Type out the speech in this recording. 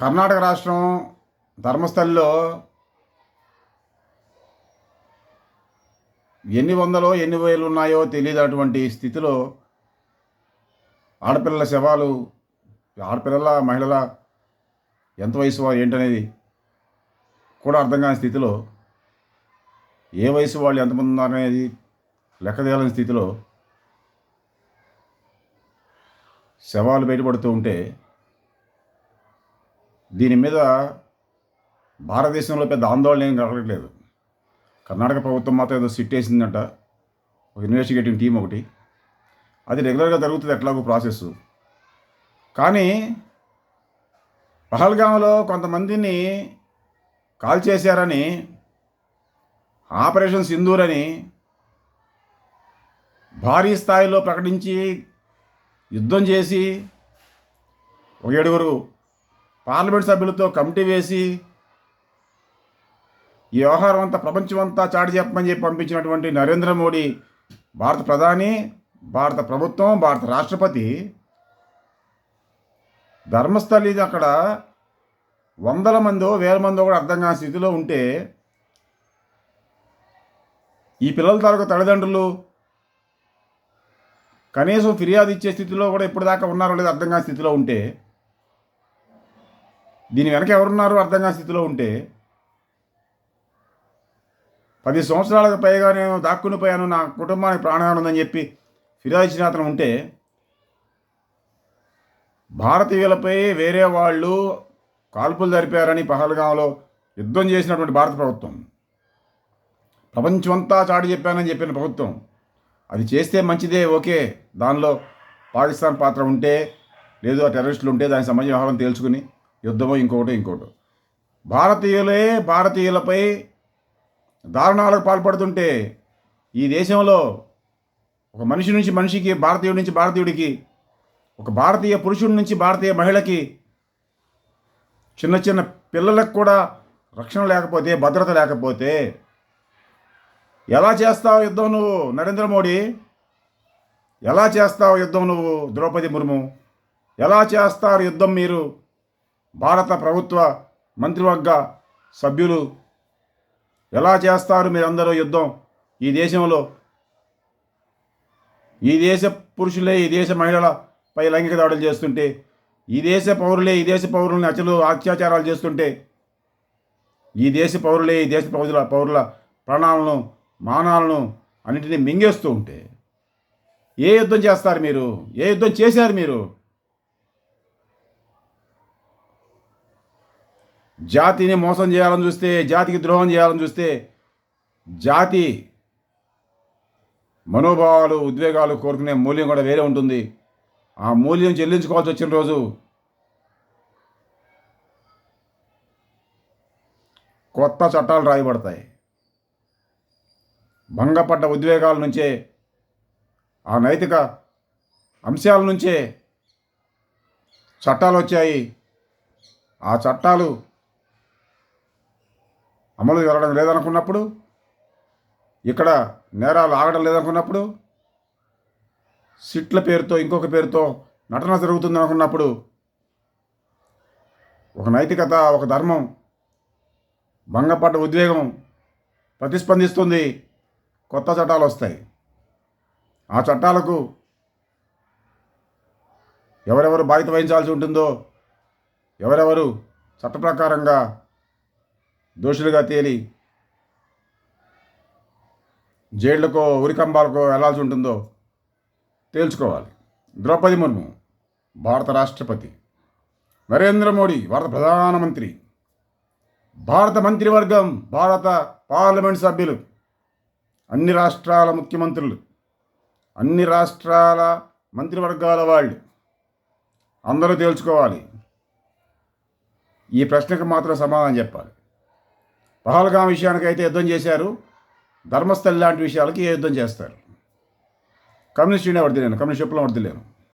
కర్ణాటక రాష్ట్రం ధర్మస్థలిలో ఎన్ని వందలో ఎన్ని వేలు ఉన్నాయో తెలియనటువంటి స్థితిలో ఆడపిల్లల శవాలు ఆడపిల్లల మహిళల ఎంత వయసు వారు ఏంటనేది కూడా అర్థం కాని స్థితిలో ఏ వయసు వాళ్ళు ఎంతమంది ఉన్నారనేది లెక్క తేలని స్థితిలో శవాలు బయటపడుతూ ఉంటే దీని మీద భారతదేశంలో పెద్ద ఆందోళన ఏం కలగట్లేదు కర్ణాటక ప్రభుత్వం మాత్రం ఏదో సిట్ వేసిందంట. ఒక ఇన్వెస్టిగేటింగ్ టీం ఒకటి. అది రెగ్యులర్గా జరుగుతుంది ఎట్లాగో ప్రాసెస్ కానీ పహల్గాంలో కొంతమందిని కాల్ చేశారని ఆపరేషన్ సింధూర్ అని భారీ స్థాయిలో ప్రకటించి యుద్ధం చేసి ఒక ఏడుగురు పార్లమెంట్ సభ్యులతో కమిటీ వేసి ఈ వ్యవహారం అంతా ప్రపంచమంతా చాటి చెప్పమని చెప్పి పంపించినటువంటి నరేంద్ర మోడీ భారత ప్రధాని భారత ప్రభుత్వం భారత రాష్ట్రపతి ధర్మస్థలి అక్కడ వందల మందో వేల మందో కూడా అర్థం కాని స్థితిలో ఉంటే ఈ పిల్లల తాలూకు తల్లిదండ్రులు కనీసం ఫిర్యాదు ఇచ్చే స్థితిలో కూడా ఇప్పటిదాకా ఉన్నారో లేదో అర్థం కాని స్థితిలో ఉంటే దీని వెనక ఎవరున్నారో అర్థం కాని స్థితిలో ఉంటే పది సంవత్సరాలకు పైగా నేను దాక్కుని పోయాను నా కుటుంబానికి ప్రాణహాని ఉందని చెప్పి ఫిర్యాదు ఇచ్చిన అతను ఉంటే భారతీయులపై వేరే వాళ్ళు కాల్పులు జరిపారని పహల్గాంలో యుద్ధం చేసినటువంటి భారత ప్రభుత్వం. ప్రపంచమంతా చాటి చెప్పానని చెప్పిన ప్రభుత్వం. అది చేస్తే మంచిదే ఓకే దానిలో పాకిస్తాన్ పాత్ర ఉంటే లేదు ఆ టెర్రరిస్టులు ఉంటే దానికి సంబంధించిన వ్యవహారం తేల్చుకుని యుద్ధము ఇంకొకటి ఇంకోటి. భారతీయులే భారతీయులపై దారుణాలకు పాల్పడుతుంటే ఈ దేశంలో ఒక మనిషి నుంచి మనిషికి భారతీయుడి నుంచి భారతీయుడికి ఒక భారతీయ పురుషుడి నుంచి భారతీయ మహిళకి చిన్న చిన్న పిల్లలకు కూడా రక్షణ లేకపోతే భద్రత లేకపోతే ఎలా చేస్తావు యుద్ధం నువ్వు నరేంద్ర మోడీ? ఎలా చేస్తావు యుద్ధం నువ్వు ద్రౌపది ముర్ము? ఎలా చేస్తారు యుద్ధం మీరు? భారత ప్రభుత్వ మంత్రివర్గ సభ్యులు ఎలా చేస్తారు మీరందరూ యుద్ధం? ఈ దేశంలో ఈ దేశ పురుషులే ఈ దేశ మహిళలపై లైంగిక దాడులు చేస్తుంటే ఈ దేశ పౌరులే ఈ దేశ పౌరుల్ని అచలు అత్యాచారాలు చేస్తుంటే ఈ దేశ పౌరులే ఈ దేశ పౌరుల పౌరుల ప్రాణాలను మానాలను అన్నింటినీ మింగేస్తూ ఉంటే ఏ యుద్ధం చేస్తారు మీరు? ఏ యుద్ధం చేశారు మీరు? జాతిని మోసం చేయాలని చూస్తే జాతికి ద్రోహం చేయాలని చూస్తే జాతి మనోభావాలు ఉద్వేగాలు కోరుకునే మూల్యం కూడా వేరే ఉంటుంది. ఆ మూల్యం చెల్లించుకోవాల్సి వచ్చిన రోజు కొత్త చట్టాలు రాయబడతాయి. భంగపడ్డ ఉద్వేగాల నుంచే ఆ నైతిక అంశాల నుంచే చట్టాలు వచ్చాయి. ఆ చట్టాలు అమలు జరగడం లేదనుకున్నప్పుడు ఇక్కడ నేరాలు ఆగడం లేదనుకున్నప్పుడు సిట్ల పేరుతో ఇంకొక పేరుతో నటన జరుగుతుంది అనుకున్నప్పుడు ఒక నైతికత ఒక ధర్మం భంగపడ్డ ఉద్వేగం ప్రతిస్పందిస్తుంది కొత్త చట్టాలు వస్తాయి. ఆ చట్టాలకు ఎవరెవరు బాధ్యత వహించాల్సి ఉంటుందో ఎవరెవరు చట్ట ప్రకారంగా దోషులుగా తేలి జైళ్ళకో ఉరికంబాలకో వెళ్ళాల్సి ఉంటుందో తేల్చుకోవాలి. ద్రౌపది ముర్ము భారత రాష్ట్రపతి. నరేంద్ర మోడీ భారత ప్రధానమంత్రి. భారత మంత్రివర్గం భారత పార్లమెంట్ సభ్యులు. అన్ని రాష్ట్రాల ముఖ్యమంత్రులు. అన్ని రాష్ట్రాల మంత్రివర్గాల వాళ్ళు. అందరూ తేల్చుకోవాలి. ఈ ప్రశ్నకు మాత్రం సమాధానం చెప్పాలి. పహల్గాం విషయానికైతే యుద్ధం చేశారు. ధర్మస్థలి లాంటి విషయాలకి ఏ యుద్ధం చేస్తారు? కమ్యూనిస్ట్ ఇండియా వర్దిలేను కమ్యూనిస్ట్ చెప్పులను వర్దిలేను